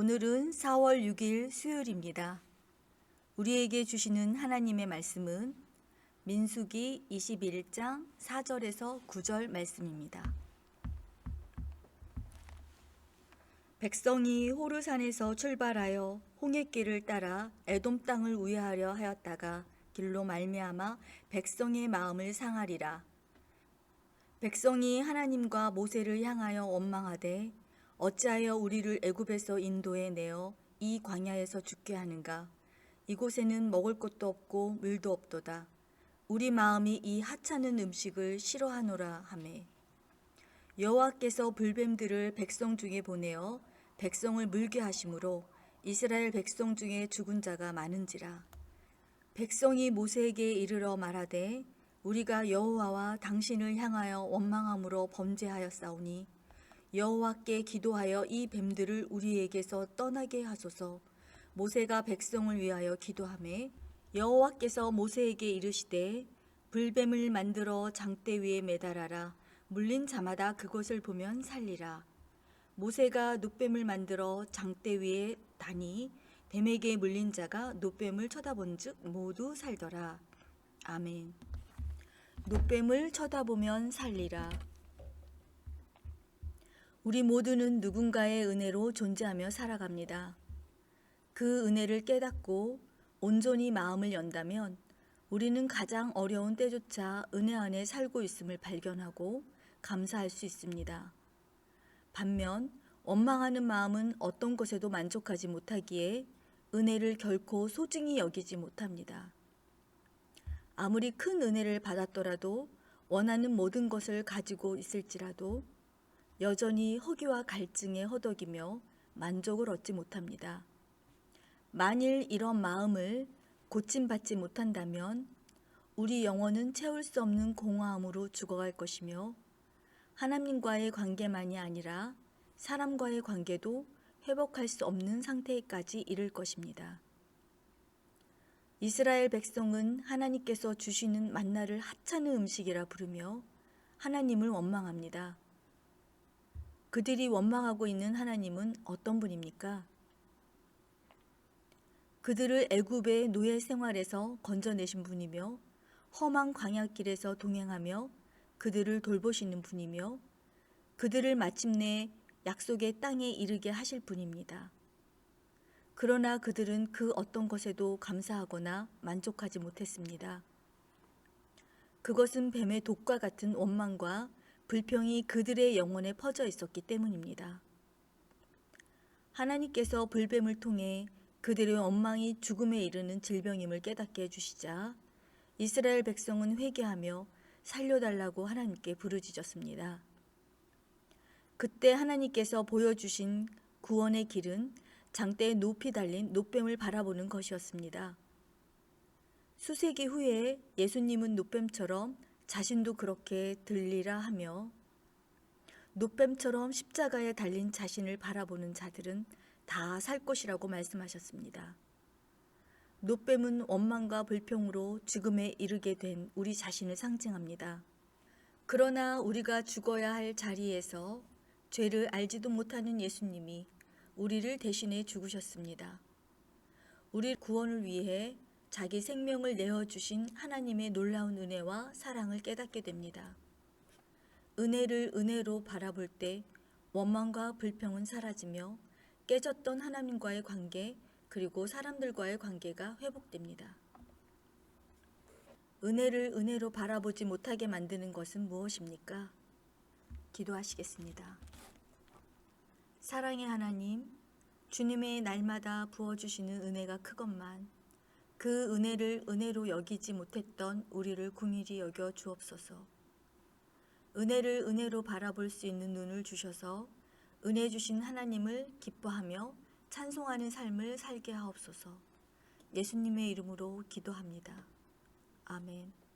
오늘은 4월 6일 수요일입니다. 우리에게 주시는 하나님의 말씀은 민수기 21장 4절에서 9절 말씀입니다. 백성이 호르산에서 출발하여 홍해길을 따라 에돔 땅을 우회하려 하였다가 길로 말미암아 백성의 마음을 상하리라. 백성이 하나님과 모세를 향하여 원망하되 어찌하여 우리를 애굽에서 인도해 내어 이 광야에서 죽게 하는가? 이곳에는 먹을 것도 없고 물도 없도다. 우리 마음이 이 하찮은 음식을 싫어하노라 하매. 여호와께서 불뱀들을 백성 중에 보내어 백성을 물게 하심으로 이스라엘 백성 중에 죽은 자가 많은지라. 백성이 모세에게 이르러 말하되 우리가 여호와와 당신을 향하여 원망함으로 범죄하였사오니 여호와께 기도하여 이 뱀들을 우리에게서 떠나게 하소서. 모세가 백성을 위하여 기도하매 여호와께서 모세에게 이르시되 불뱀을 만들어 장대 위에 매달아라. 물린 자마다 그것을 보면 살리라. 모세가 놋뱀을 만들어 장대 위에 다니 뱀에게 물린 자가 놋뱀을 쳐다본즉 모두 살더라. 아멘. 놋뱀을 쳐다보면 살리라. 우리 모두는 누군가의 은혜로 존재하며 살아갑니다. 그 은혜를 깨닫고 온전히 마음을 연다면 우리는 가장 어려운 때조차 은혜 안에 살고 있음을 발견하고 감사할 수 있습니다. 반면 원망하는 마음은 어떤 것에도 만족하지 못하기에 은혜를 결코 소중히 여기지 못합니다. 아무리 큰 은혜를 받았더라도 원하는 모든 것을 가지고 있을지라도 여전히 허기와 갈증에 허덕이며 만족을 얻지 못합니다. 만일 이런 마음을 고침받지 못한다면 우리 영혼은 채울 수 없는 공허함으로 죽어갈 것이며 하나님과의 관계만이 아니라 사람과의 관계도 회복할 수 없는 상태까지 이를 것입니다. 이스라엘 백성은 하나님께서 주시는 만나를 하찮은 음식이라 부르며 하나님을 원망합니다. 그들이 원망하고 있는 하나님은 어떤 분입니까? 그들을 애굽의 노예 생활에서 건져내신 분이며 험한 광야길에서 동행하며 그들을 돌보시는 분이며 그들을 마침내 약속의 땅에 이르게 하실 분입니다. 그러나 그들은 그 어떤 것에도 감사하거나 만족하지 못했습니다. 그것은 뱀의 독과 같은 원망과 불평이 그들의 영혼에 퍼져 있었기 때문입니다. 하나님께서 불뱀을 통해 그들의 원망이 죽음에 이르는 질병임을 깨닫게 해주시자 이스라엘 백성은 회개하며 살려달라고 하나님께 부르짖었습니다. 그때 하나님께서 보여주신 구원의 길은 장대에 높이 달린 노뱀을 바라보는 것이었습니다. 수세기 후에 예수님은 노뱀처럼 자신도 그렇게 들리라 하며 노뱀처럼 십자가에 달린 자신을 바라보는 자들은 다 살 것이라고 말씀하셨습니다. 노뱀은 원망과 불평으로 죽음에 이르게 된 우리 자신을 상징합니다. 그러나 우리가 죽어야 할 자리에서 죄를 알지도 못하는 예수님이 우리를 대신해 죽으셨습니다. 우리 구원을 위해 자기 생명을 내어주신 하나님의 놀라운 은혜와 사랑을 깨닫게 됩니다. 은혜를 은혜로 바라볼 때 원망과 불평은 사라지며 깨졌던 하나님과의 관계 그리고 사람들과의 관계가 회복됩니다. 은혜를 은혜로 바라보지 못하게 만드는 것은 무엇입니까? 기도하시겠습니다. 사랑의 하나님, 주님의 날마다 부어주시는 은혜가 크건만 그 은혜를 은혜로 여기지 못했던 우리를 궁일이 여겨 주옵소서. 은혜를 은혜로 바라볼 수 있는 눈을 주셔서 은혜 주신 하나님을 기뻐하며 찬송하는 삶을 살게 하옵소서. 예수님의 이름으로 기도합니다. 아멘.